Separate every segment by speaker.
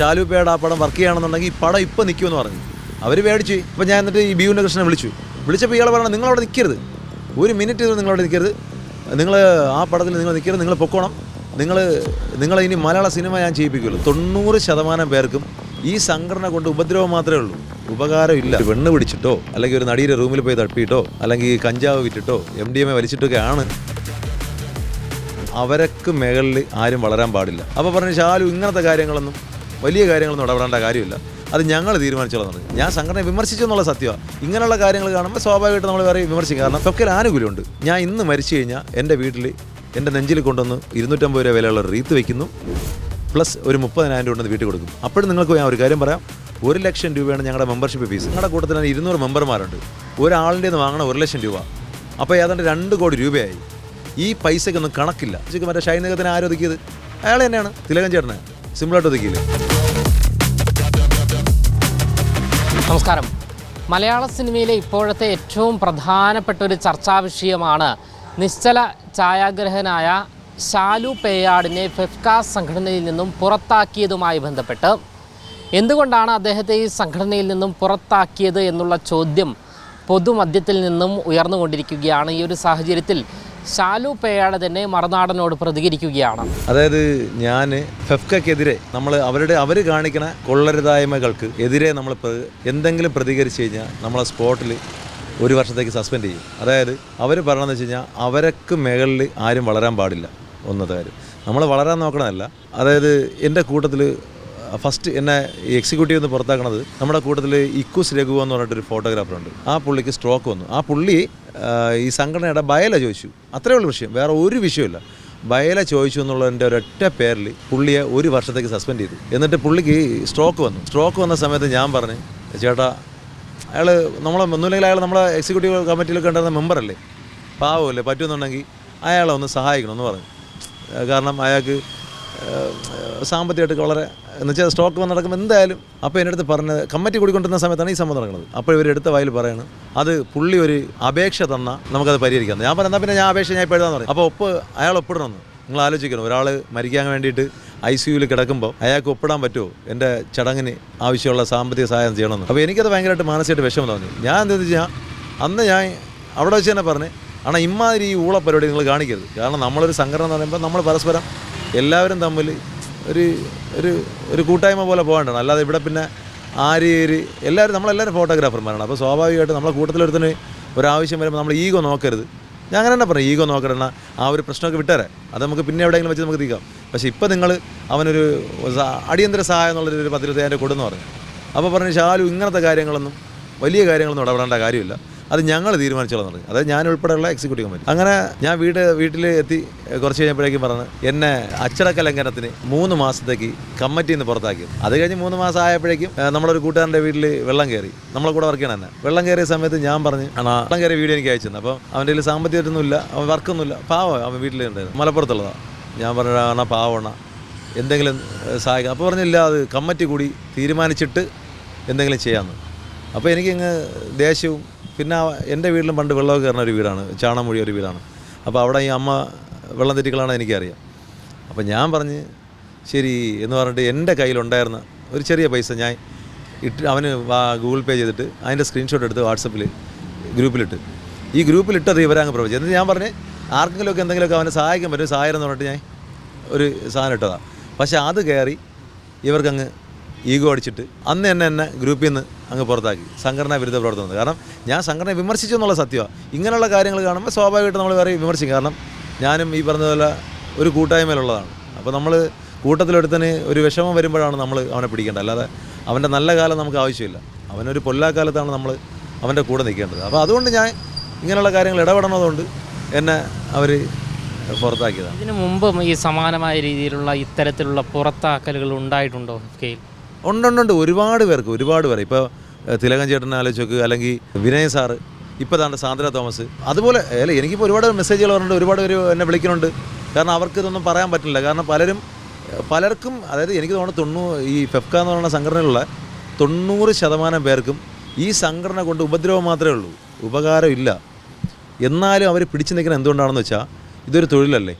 Speaker 1: ഷാലൂപ്പയുടെ ആ പടം വർക്ക് ചെയ്യുകയാണെന്നുണ്ടെങ്കിൽ ഈ പടം ഇപ്പം നിൽക്കുമെന്ന് പറഞ്ഞു. അവർ മേടിച്ചു ഇപ്പം ഞാൻ എന്നിട്ട് ഈ ബിയുവിന്റെ കൃഷ്ണനെ വിളിച്ചു. വിളിച്ചപ്പോൾ ഇയാൾ പറയണം നിങ്ങളവിടെ നിൽക്കരുത് ഒരു മിനിറ്റ് നിങ്ങളവിടെ നിൽക്കരുത് നിങ്ങൾ ആ പടത്തിൽ നിങ്ങൾ നിൽക്കരുത് നിങ്ങൾ പൊക്കോണം. നിങ്ങൾ നിങ്ങൾ ഇനി മലയാള സിനിമ ഞാൻ ചെയ്യിപ്പിക്കുമല്ലോ തൊണ്ണൂറ് ശതമാനം പേർക്കും ഈ സംഘടന കൊണ്ട് ഉപദ്രവം മാത്രമേ ഉള്ളൂ. ഉപകാരം ഇല്ല. വെണ്ണ് പിടിച്ചിട്ടോ അല്ലെങ്കിൽ ഒരു നടിയുടെ റൂമിൽ പോയി തട്ടിയിട്ടോ അല്ലെങ്കിൽ കഞ്ചാവ് വിറ്റിട്ടോ എം ഡി എം എ വലിച്ചിട്ടൊക്കെ ആണ്. അവരൊക്കെ മേഖലയിൽ ആരും വളരാൻ പാടില്ല. അപ്പോൾ പറഞ്ഞു ശാലു ഇങ്ങനത്തെ കാര്യങ്ങളൊന്നും വലിയ കാര്യങ്ങളൊന്നും ഇടപെടേണ്ട കാര്യമില്ല. അത് ഞങ്ങൾ തീരുമാനിച്ചോളാം ഞാൻ സംഘടന വിമർശിച്ചു എന്നുള്ള സത്യമാണ് ഇങ്ങനെയുള്ള കാര്യങ്ങൾ കാണുമ്പോൾ സ്വാഭാവികമായിട്ട് നമ്മൾ വേറെ വിമർശിക്കും. കാരണം ഒരു ആനുകൂല്യമുണ്ട്. ഞാൻ ഇന്ന് മരിച്ചു കഴിഞ്ഞാൽ എന്റെ വീട്ടിൽ എന്റെ നെഞ്ചിൽ കൊണ്ടുവന്ന് ഇരുന്നൂറ്റമ്പത് രൂപ വിലയുള്ള റീത്ത് വെക്കുന്നു. പ്ലസ് ഒരു മുപ്പതിനായിരം രൂപ വീട്ടിൽ കൊടുക്കും. അപ്പോഴും നിങ്ങൾക്ക് ഞാൻ ഒരു കാര്യം പറയാം. ഒരു ലക്ഷം രൂപയാണ് ഞങ്ങളുടെ മെമ്പർഷിപ്പ് ഫീസ്. ഞങ്ങളുടെ കൂട്ടത്തിൽ തന്നെ ഇരുന്നൂറ് മെമ്പർമാരുണ്ട്. ഒരാളിന്റെ നിന്ന് വാങ്ങണം ഒരു ലക്ഷം രൂപ. അപ്പോൾ ഏതാണ്ട് രണ്ട് കോടി രൂപയായി. ഈ പൈസയ്ക്കൊന്നും കണക്കില്ല. മറ്റേ ഷൈനകത്തിന് ആരോധിക്കിയത് അയാൾ തന്നെയാണ്. തിലകൻ ചേട്ടനെ. സിമ്പിളായിട്ട് ഒതുക്കിയില്ലേ?
Speaker 2: നമസ്കാരം. മലയാള സിനിമയിലെ ഇപ്പോഴത്തെ ഏറ്റവും പ്രധാനപ്പെട്ട ഒരു ചർച്ചാ വിഷയമാണ് നിശ്ചല ഛായാഗ്രഹനായ ഷാലു പേയാടിനെ ഫെഫ്ക സംഘടനയിൽ നിന്നും പുറത്താക്കിയതുമായി ബന്ധപ്പെട്ട് എന്തുകൊണ്ടാണ് അദ്ദേഹത്തെ ഈ സംഘടനയിൽ നിന്നും പുറത്താക്കിയത് എന്നുള്ള ചോദ്യം പൊതുമധ്യത്തിൽ നിന്നും ഉയർന്നുകൊണ്ടിരിക്കുകയാണ് ഈ ഒരു സാഹചര്യത്തിൽ. ഷാലു പേയാട് തന്നെ മറുനാടനോട് പ്രതികരിക്കുകയാണ്.
Speaker 1: അതായത് ഞാൻ ഫെഫ്കക്കെതിരെ നമ്മൾ അവരുടെ അവർ കാണിക്കുന്ന കൊള്ളരുതായ്മകൾക്ക് എതിരെ നമ്മൾ എന്തെങ്കിലും പ്രതികരിച്ചു കഴിഞ്ഞാൽ നമ്മളെ സ്പോട്ടിൽ ഒരു വർഷത്തേക്ക് സസ്പെൻഡ് ചെയ്യും. അതായത് അവർ പറയണമെന്ന് വെച്ച് കഴിഞ്ഞാൽ അവരക്ക് മേളിൽ ആരും വളരാൻ പാടില്ല. ഒന്നത് കാര്യം. നമ്മൾ വളരാൻ നോക്കണമല്ല അതായത് എന്റെ കൂട്ടത്തിൽ ഫസ്റ്റ് എന്നെ എക്സിക്യൂട്ടീവ് എന്ന് പുറത്താക്കണത് നമ്മുടെ കൂട്ടത്തിൽ ഇക്കുസ് രഘു എന്ന് പറഞ്ഞിട്ടൊരു ഫോട്ടോഗ്രാഫർ ഉണ്ട്. ആ പുള്ളിക്ക് സ്ട്രോക്ക് വന്നു. ആ പുള്ളി ഈ സംഘടനയുടെ ബയല ചോദിച്ചു. അത്രേ ഉള്ളൂ വിഷയം. വേറെ ഒരു വിഷയമില്ല ബയല ചോദിച്ചു എന്നുള്ളതിന്റെ ഒരൊറ്റ പേരിൽ പുള്ളിയെ ഒരു വർഷത്തേക്ക് സസ്പെൻഡ് ചെയ്തു. എന്നിട്ട് പുള്ളിക്ക് സ്ട്രോക്ക് വന്നു. സ്ട്രോക്ക് വന്ന സമയത്ത് ഞാൻ പറഞ്ഞു ചേട്ടാ അയാൾ നമ്മളെ ഒന്നുമില്ലെങ്കിൽ അയാൾ നമ്മളെ എക്സിക്യൂട്ടീവ് കമ്മിറ്റിയിലൊക്കെ ഉണ്ടായിരുന്ന മെമ്പറല്ലേ പാവമല്ലേ? പറ്റുമെന്നുണ്ടെങ്കിൽ അയാളെ ഒന്ന് സഹായിക്കണമെന്ന് പറഞ്ഞു. കാരണം അയാൾക്ക് സാമ്പത്തികമായിട്ട് വളരെ എന്ന് വെച്ചാൽ സ്റ്റോക്ക് വന്ന് നടക്കുമ്പോൾ എന്തായാലും അപ്പോൾ എൻ്റെ അടുത്ത് പറഞ്ഞത് കമ്മിറ്റി കൂടിക്കൊണ്ടിരുന്ന സമയത്താണ് ഈ സംഭവം നടക്കുന്നത് അപ്പോൾ ഇവർ എടുത്ത വായിൽ പറയണം അത് പുള്ളി ഒരു അപേക്ഷ തന്നാൽ നമുക്കത് പരിഹരിക്കാം ഞാൻ പറഞ്ഞാൽ പിന്നെ ഞാൻ അപേക്ഷ ഞാൻ ഇപ്പോൾ എഴുതാന്ന് പറയും അപ്പോൾ ഒപ്പ് അയാൾ ഒപ്പിടണമെന്ന് നിങ്ങൾ ആലോചിക്കണം ഒരാൾ മരിക്കാൻ വേണ്ടിയിട്ട് ഐ സി യുവിൽ കിടക്കുമ്പോൾ അയാൾക്ക് ഒപ്പിടാൻ പറ്റുമോ എൻ്റെ ചടങ്ങിന് ആവശ്യമുള്ള സാമ്പത്തിക സഹായം ചെയ്യണമെന്ന് അപ്പോൾ എനിക്കത് ഭയങ്കരമായിട്ട് മാനസികമായിട്ട് വിഷമം തോന്നി ഞാൻ എന്താണെന്ന് വെച്ച് കഴിഞ്ഞാൽ അന്ന് ഞാൻ അവിടെ വെച്ച് തന്നെ പറഞ്ഞ് ஆனால் ഇമ്മാതിരി ഈ ഊള പരിപാടി നിങ്ങൾ കാണിക്കരുത് കാരണം നമ്മളൊരു സംഘടന എന്ന് പറയുമ്പോൾ നമ്മൾ പരസ്പരം എല്ലാവരും തമ്മിൽ ഒരു ഒരു ഒരു കൂട്ടായ്മ പോലെ പോകേണ്ടതാണ്. അല്ലാതെ ഇവിടെ പിന്നെ ആര് ഒരു എല്ലാവരും നമ്മളെല്ലാവരും ഫോട്ടോഗ്രാഫർമാരാണ്. അപ്പോൾ സ്വാഭാവികമായിട്ട് നമ്മളെ കൂട്ടത്തിലൊരുത്തിന് ഒരാവശ്യം വരുമ്പോൾ നമ്മൾ ഈഗോ നോക്കരുത്. ഞാൻ അങ്ങനെ തന്നെ പറയും ഈഗോ നോക്കണ ആ ഒരു പ്രശ്നമൊക്കെ വിട്ടേരെ. അത് നമുക്ക് പിന്നെ എവിടെയെങ്കിലും വെച്ച് നമുക്ക് തീക്കാം പക്ഷേ ഇപ്പം നിങ്ങൾ അവനൊരു അടിയന്തര സഹായം എന്നുള്ളൊരു ഒരു പത്തിരുപത്തയ്യായിരം രൂപ കൊടുന്ന് പറഞ്ഞു. അപ്പോൾ പറഞ്ഞു ഷാലു ഇങ്ങനത്തെ കാര്യങ്ങളൊന്നും വലിയ കാര്യങ്ങളൊന്നും ഇടപെടേണ്ട കാര്യമില്ല. അത് ഞങ്ങൾ തീരുമാനിച്ചോളാം പറഞ്ഞു. അതായത് ഞാൻ ഉൾപ്പെടെയുള്ള എക്സിക്യൂട്ടീവ് കമ്മിറ്റി അങ്ങനെ ഞാൻ വീട് വീട്ടിൽ എത്തി കുറച്ച് കഴിഞ്ഞപ്പോഴേക്കും പറഞ്ഞു എന്നെ അച്ചടക്ക ലംഘനത്തിന് മൂന്ന് മാസത്തേക്ക് കമ്മിറ്റിയിൽ നിന്ന് പുറത്താക്കി. അത് കഴിഞ്ഞ് മൂന്ന് മാസം ആയപ്പോഴേക്കും നമ്മളൊരു കൂട്ടുകാരന്റെ വീട്ടിൽ വെള്ളം കയറി. നമ്മളെ കൂടെ വർക്ക് ചെയ്യണം തന്നെ വെള്ളം കയറിയ സമയത്ത് ഞാൻ പറഞ്ഞു ആണോ വെള്ളം കയറിയ വീഡിയോ എനിക്ക് അയച്ചു അപ്പോൾ അവന്റെ കയ്യിൽ സാമ്പത്തികമായിട്ടൊന്നുമില്ല അവൻ വർക്കൊന്നുമില്ല. പാവം അവൻ വീട്ടിലുണ്ടായിരുന്നു മലപ്പുറത്തുള്ളതാണ് ഞാൻ പറഞ്ഞു ആണോ പാവണ എന്തെങ്കിലും സഹായിക്കാം. അപ്പോൾ പറഞ്ഞില്ല അത് കമ്മിറ്റി കൂടി തീരുമാനിച്ചിട്ട് എന്തെങ്കിലും ചെയ്യാമെന്ന് അപ്പോൾ എനിക്കിങ്ങ് ദേഷ്യവും പിന്നെ എന്റെ വീട്ടിലും പണ്ട് വെള്ളമൊക്കെ കയറുന്ന ഒരു വീടാണ് ചാണമൊഴി ഒരു വീടാണ്. അപ്പോൾ അവിടെ ഈ അമ്മ വെള്ളം തെറ്റിക്കളാണ് എനിക്കറിയാം. അപ്പോൾ ഞാൻ പറഞ്ഞ് ശരി എന്ന് പറഞ്ഞിട്ട് എന്റെ കയ്യിലുണ്ടായിരുന്ന ഒരു ചെറിയ പൈസ ഞാൻ ഇട്ട് അവന് ഗൂഗിൾ പേ ചെയ്തിട്ട് അതിന്റെ സ്ക്രീൻഷോട്ട് എടുത്ത് വാട്സപ്പിൽ ഗ്രൂപ്പിലിട്ട്. ഈ ഗ്രൂപ്പിലിട്ടത് ഇവരങ്ങ് പ്രവചിച്ചു. എന്നിട്ട് ഞാൻ പറഞ്ഞ് ആർക്കെങ്കിലുമൊക്കെ എന്തെങ്കിലുമൊക്കെ അവനെ സഹായിക്കാൻ പറ്റും സഹായം എന്ന് പറഞ്ഞിട്ട് ഞാൻ ഒരു സാധനം ഇട്ടതാണ് പക്ഷേ അത് കയറി ഇവർക്കങ്ങ് ഈഗോ അടിച്ചിട്ട് അന്ന് എന്നെ എന്നെ ഗ്രൂപ്പിൽ നിന്ന് അങ്ങ് പുറത്താക്കി. സംഘടനാ വിരുദ്ധ പ്രവർത്തനം കാരണം ഞാൻ സംഘടനയെ വിമർശിച്ചു എന്നുള്ള സത്യമാണ് ഇങ്ങനെയുള്ള കാര്യങ്ങൾ കാണുമ്പോൾ സ്വാഭാവികമായിട്ട് നമ്മൾ വേറെ വിമർശിക്കും. കാരണം ഞാനും ഈ പറഞ്ഞതുപോലെ ഒരു കൂട്ടായ്മയിലുള്ളതാണ്. അപ്പോൾ നമ്മൾ കൂട്ടത്തിലെടുത്തിന് ഒരു വിഷമം വരുമ്പോഴാണ് നമ്മൾ അവനെ പിടിക്കേണ്ടത്. അല്ലാതെ അവന്റെ നല്ല കാലം നമുക്ക് ആവശ്യമില്ല. അവനൊരു പൊല്ലാക്കാലത്താണ് നമ്മൾ അവന്റെ കൂടെ നിൽക്കേണ്ടത്. അപ്പോൾ അതുകൊണ്ട് ഞാൻ ഇങ്ങനെയുള്ള കാര്യങ്ങൾ ഇടപെടണതുകൊണ്ട് എന്നെ അവർ പുറത്താക്കിയതാണ്.
Speaker 2: ഇതിനു മുമ്പും ഈ സമാനമായ രീതിയിലുള്ള ഇത്തരത്തിലുള്ള പുറത്താക്കലുകൾ ഉണ്ടായിട്ടുണ്ടോ? കെയിൽ
Speaker 1: ഉണ്ടുണ്ടുണ്ട് ഒരുപാട് പേർക്ക് ഒരുപാട് പേർ. ഇപ്പോൾ തിലകൻ ചേട്ടൻ ആലോചിച്ച് അല്ലെങ്കിൽ വിനയ സാറ് ഇപ്പോൾ താണ്ട് സാന്ദ്ര തോമസ്. അതുപോലെ അല്ല എനിക്കിപ്പോൾ ഒരുപാട് മെസ്സേജുകൾ പറഞ്ഞിട്ട് ഒരുപാട് പേര് എന്നെ വിളിക്കുന്നുണ്ട്. കാരണം അവർക്ക് ഇതൊന്നും പറയാൻ പറ്റില്ല. കാരണം പലരും പലർക്കും അതായത് എനിക്ക് തോന്നുന്നു തൊണ്ണൂ ഈ ഫെഫ്ക എന്ന് പറയുന്ന സംഘടനയിലുള്ള തൊണ്ണൂറ് ശതമാനം പേർക്കും ഈ സംഘടന കൊണ്ട് ഉപദ്രവം മാത്രമേ ഉള്ളൂ. ഉപകാരം ഇല്ല. എന്നാലും അവർ പിടിച്ചു നിൽക്കുന്നത് എന്തുകൊണ്ടാണെന്ന് വെച്ചാൽ ഇതൊരു തൊഴിലല്ലേ?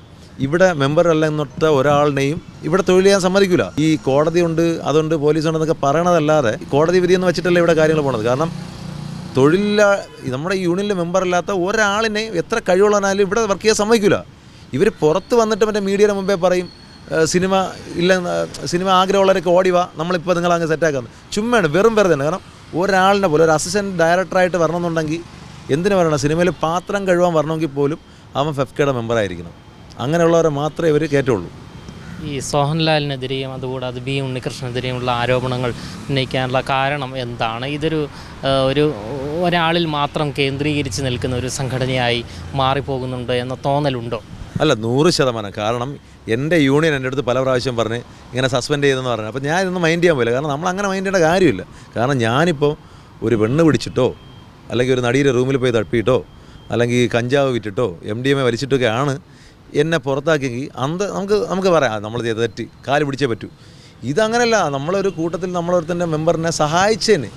Speaker 1: ഇവിടെ മെമ്പർ അല്ല എന്നിട്ട് ഒരാളിനെയും ഇവിടെ തൊഴിൽ ചെയ്യാൻ സമ്മതിക്കില്ല ഈ കോടതി ഉണ്ട് അതുണ്ട് പോലീസ് ഉണ്ടെന്നൊക്കെ പറയണതല്ലാതെ കോടതി വിധി എന്ന് വെച്ചിട്ടല്ല ഇവിടെ കാര്യങ്ങൾ പോണത്. കാരണം തൊഴിലില്ല നമ്മുടെ യൂണിയനിലെ മെമ്പർ അല്ലാത്ത ഒരാളിനെ എത്ര കഴിവുള്ളവനാലും ഇവിടെ വർക്ക് ചെയ്യാൻ സമ്മതിക്കില്ല ഇവർ പുറത്ത് വന്നിട്ട് മറ്റേ മീഡിയയുടെ മുമ്പേ പറയും സിനിമ ഇല്ല സിനിമ ആഗ്രഹമുള്ളവരൊക്കെ ഓടി വാ നമ്മളിപ്പോൾ നിങ്ങൾ അങ്ങ് സെറ്റാക്കുന്നത് ചുമ്മാണ് വെറും വെറുതെ തന്നെ. കാരണം ഒരാളിനെ പോലെ ഒരു അസിസ്റ്റന്റ് ഡയറക്ടറായിട്ട് വരണമെന്നുണ്ടെങ്കിൽ എന്തിനു വരണം? സിനിമയിൽ പാത്രം കഴുകാൻ വരണമെങ്കിൽ പോലും അവൻ ഫെഫ്കയുടെ മെമ്പറായിരിക്കണം അങ്ങനെയുള്ളവരെ മാത്രമേ ഇവർ കയറ്റുള്ളൂ
Speaker 2: ഈ സോഹൻലാലിനെതിരെയും അതുകൂടാതെ ബി ഉണ്ണികൃഷ്ണനെതിരെയുമുള്ള ആരോപണങ്ങൾ ഉന്നയിക്കാനുള്ള കാരണം എന്താണ്? ഇതൊരു ഒരു ഒരാളിൽ മാത്രം കേന്ദ്രീകരിച്ച് നിൽക്കുന്ന ഒരു സംഘടനയായി മാറിപ്പോകുന്നുണ്ട് എന്ന തോന്നലുണ്ടോ?
Speaker 1: അല്ല നൂറ് ശതമാനം. കാരണം എന്റെ യൂണിയൻ എന്റെ അടുത്ത് പല പ്രാവശ്യം പറഞ്ഞ് ഇങ്ങനെ സസ്പെൻഡ് ചെയ്തെന്ന് പറഞ്ഞു. അപ്പോൾ ഞാൻ ഇതൊന്നും മൈൻഡ് ചെയ്യാൻ പോയില്ല. കാരണം നമ്മൾ അങ്ങനെ മൈൻഡ് ചെയ്യേണ്ട കാര്യമില്ല. കാരണം ഞാനിപ്പോൾ ഒരു പെണ്ണ് പിടിച്ചിട്ടോ അല്ലെങ്കിൽ ഒരു നടിയുടെ റൂമിൽ പോയി തപ്പിയിട്ടോ അല്ലെങ്കിൽ കഞ്ചാവ് വിറ്റിട്ടോ എം ഡി എം എ വലിച്ചിട്ടൊക്കെ ആണ് എന്നെ പുറത്താക്കിയെങ്കിൽ അന്ത് നമുക്ക് നമുക്ക് പറയാം നമ്മൾ ചെയ്ത തെറ്റ് കാൽ പിടിച്ചേ പറ്റൂ. ഇതങ്ങനെയല്ല നമ്മളൊരു കൂട്ടത്തിൽ നമ്മളൊരുത്തന്റെ മെമ്പറിനെ സഹായിച്ചതിന്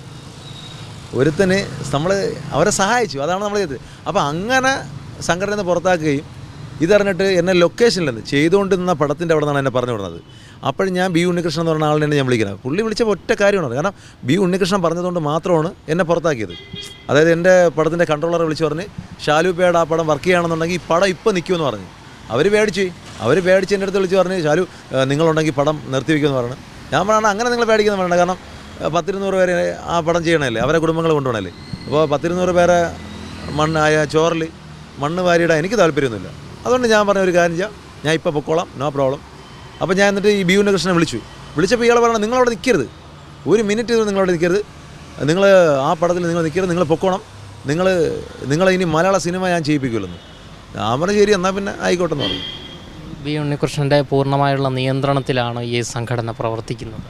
Speaker 1: ഒരുത്തന് നമ്മൾ അവരെ സഹായിച്ചു അതാണ് നമ്മൾ ചെയ്തത്. അപ്പോൾ അങ്ങനെ സംഘടന പുറത്താക്കുകയും ഇതറിഞ്ഞിട്ട് എന്നെ ലൊക്കേഷനിലെന്ന് ചെയ്തുകൊണ്ടിരുന്ന പടത്തിന്റെ അവിടെ നിന്നാണ് എന്നെ പറഞ്ഞു വിടുന്നത്. അപ്പോൾ ഞാൻ ബി ഉണ്ണികൃഷ്ണൻ എന്ന് പറഞ്ഞ ആളിനെ ഞാൻ വിളിക്കുന്നത്. പുള്ളി വിളിച്ചപ്പോൾ ഒറ്റ കാര്യമാണ് കാരണം ബി ഉണ്ണികൃഷ്ണൻ പറഞ്ഞതുകൊണ്ട് മാത്രമാണ് എന്നെ പുറത്താക്കിയത്. അതായത് എന്റെ പടത്തിന്റെ കൺട്രോളറെ വിളിച്ച് പറഞ്ഞ് ഷാലുപ്പയുടെ ആ പടം വർക്ക് ചെയ്യുകയാണെന്നുണ്ടെങ്കിൽ ഈ പടം ഇപ്പോൾ നിൽക്കുമെന്ന് പറഞ്ഞു. അവർ പേടിച്ചു. അവർ പേടിച്ച് എന്റെ അടുത്ത് വിളിച്ച് പറഞ്ഞ് ശാലു നിങ്ങളുണ്ടെങ്കിൽ പടം നിർത്തിവെക്കുമെന്ന് പറഞ്ഞു. ഞാൻ പറയണം അങ്ങനെ നിങ്ങൾ പേടിക്കുന്ന വേണ്ട കാരണം പത്തിരുന്നൂറ് പേരെ ആ പടം ചെയ്യണമല്ലേ അവരെ കുടുംബങ്ങൾ കൊണ്ടുപോകണമല്ലേ അപ്പോൾ പത്തിരുന്നൂറ് പേരെ മണ്ണ് ആയ മണ്ണ് വാരിയിടാൻ എനിക്ക് താല്പര്യമൊന്നുമില്ല. അതുകൊണ്ട് ഞാൻ പറഞ്ഞ ഒരു കാര്യം ചെയ്യാം. ഞാൻ ഇപ്പോൾ പൊക്കോളാം. No problem. അപ്പോൾ ഞാൻ എന്നിട്ട് ഈ ബിയുവിന്റെ കൃഷ്ണനെ വിളിച്ചു. വിളിച്ചപ്പോൾ ഇയാൾ പറയണം നിങ്ങളവിടെ നിൽക്കരുത്. ഒരു മിനിറ്റ് നിങ്ങളവിടെ നിൽക്കരുത്. നിങ്ങൾ ആ പടത്തിൽ നിങ്ങൾ നിൽക്കരുത്. നിങ്ങൾ പൊക്കോണം. നിങ്ങൾ നിങ്ങളെ ഇനി മലയാള സിനിമ ഞാൻ ചെയ്യിപ്പിക്കുമല്ലെന്ന് ഞാൻ പറഞ്ഞു ശരി എന്നാൽ പിന്നെ ആയിക്കോട്ടെ എന്ന് പറഞ്ഞു.
Speaker 2: ബി ഉണ്ണികൃഷ്ണന്റെ പൂർണമായുള്ള നിയന്ത്രണത്തിലാണ് ഈ സംഘടന പ്രവർത്തിക്കുന്നത്.